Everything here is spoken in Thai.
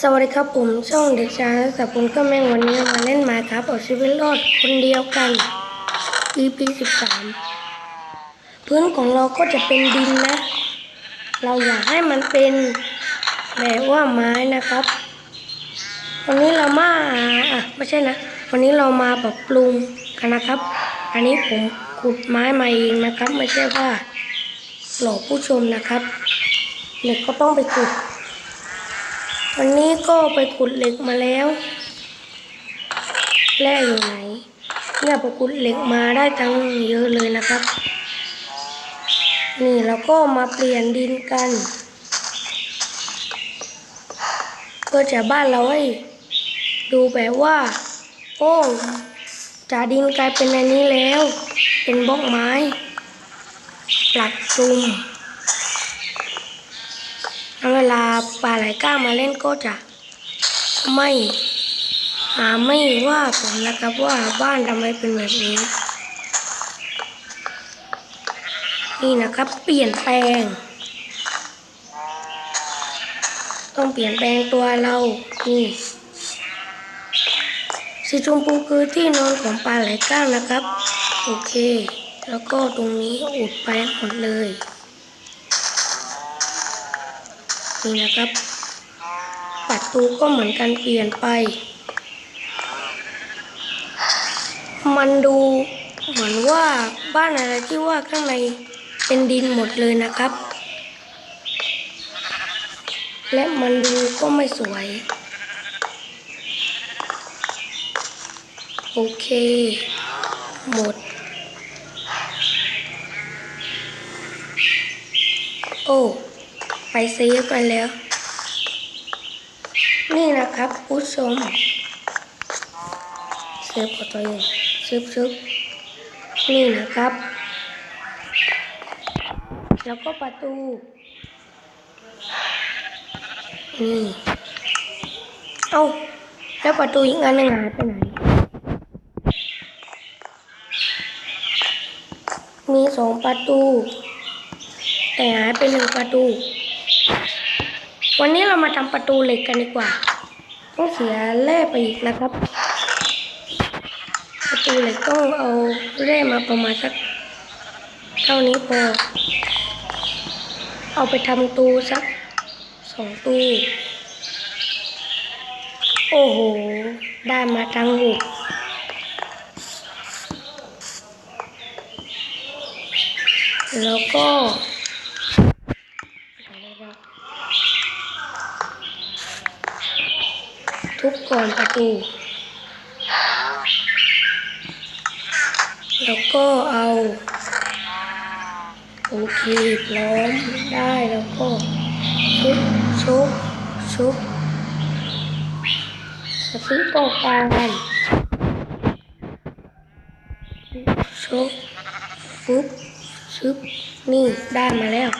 สวัสดีครับผมช่องเด็กชายแต่ผมก็แม่งวันนี้มาเล่นมาครับเอาชีวิตรอดคนเดียวกัน EP 13พื้นของเราก็จะเป็นดินนะ เราอยากให้มันเป็นแบบว่าไม้นะครับ วันนี้เรามาอะไม่ใช่นะ วันนี้เรามาปรับปรุงกันนะครับ อันนี้ผมขุดไม้มาเองนะครับ ไม่ใช่ว่าหลอกผู้ชมนะครับเหล็กก็ต้องไปขุด วันนี้ก็ไปขุดเหล็กมาแล้วแร่อยู่ไหน เนี่ยไปขุดเหล็กมาได้ทั้งเยอะเลยนะครับ นี่เราก็มาเปลี่ยนดินกันเพื่อจะบ้านเราให้ดูแบบว่า โอ้จากดินกลายเป็นอันนี้แล้ว เป็นบล็อกไม้ ปลักซุ่ม เวลาปลาไหลก้ามาเล่นก็จะไม่หาไม่ว่าผมนะครับว่าบ้านทำไมเป็นแบบนี้ นี่นะครับเปลี่ยนแปลง ต้องเปลี่ยนแปลงตัวเรา นี่สีชมพูคือที่นอนของปลาไหลก้านะครับ โอเค แล้วก็ตรงนี้อุดไปหมดเลย นี่นะครับ ประตูก็เหมือนกันเปลี่ยนไป มันดูเหมือนว่าบ้านอะไรที่ว่าข้างในเป็นดินหมดเลยนะครับ และมันดูก็ไม่สวย โอเค หมด โอ้ ไปเซฟกันแล้ว นี่นะครับผู้ชมเซฟกับตัวเองซฟซึบนี่นะครับ แล้วก็ประตู นี่ เอ้า แล้วประตูอีกอันหนึ่งหายไปไหน มีสองประตู แต่หายไปหนึ่งประตู วันนี้เรามาทำประตูเหล็กกันดีกว่า ต้องเสียแร่ไปอีกนะครับ ประตูเหล็กต้องเอาแร่มาประมาณสักเท่านี้พอ เอาไปทำตูสักสองตู โอ้โห ได้มาทั้งหุบแล้วก็ ทุบก่อนประตู แล้วก็เอาโอเคพร้อมได้แล้วก็ชุบชุบชุบสติตรงกลางชุบฟุบชุบนี่ได้มาแล้ว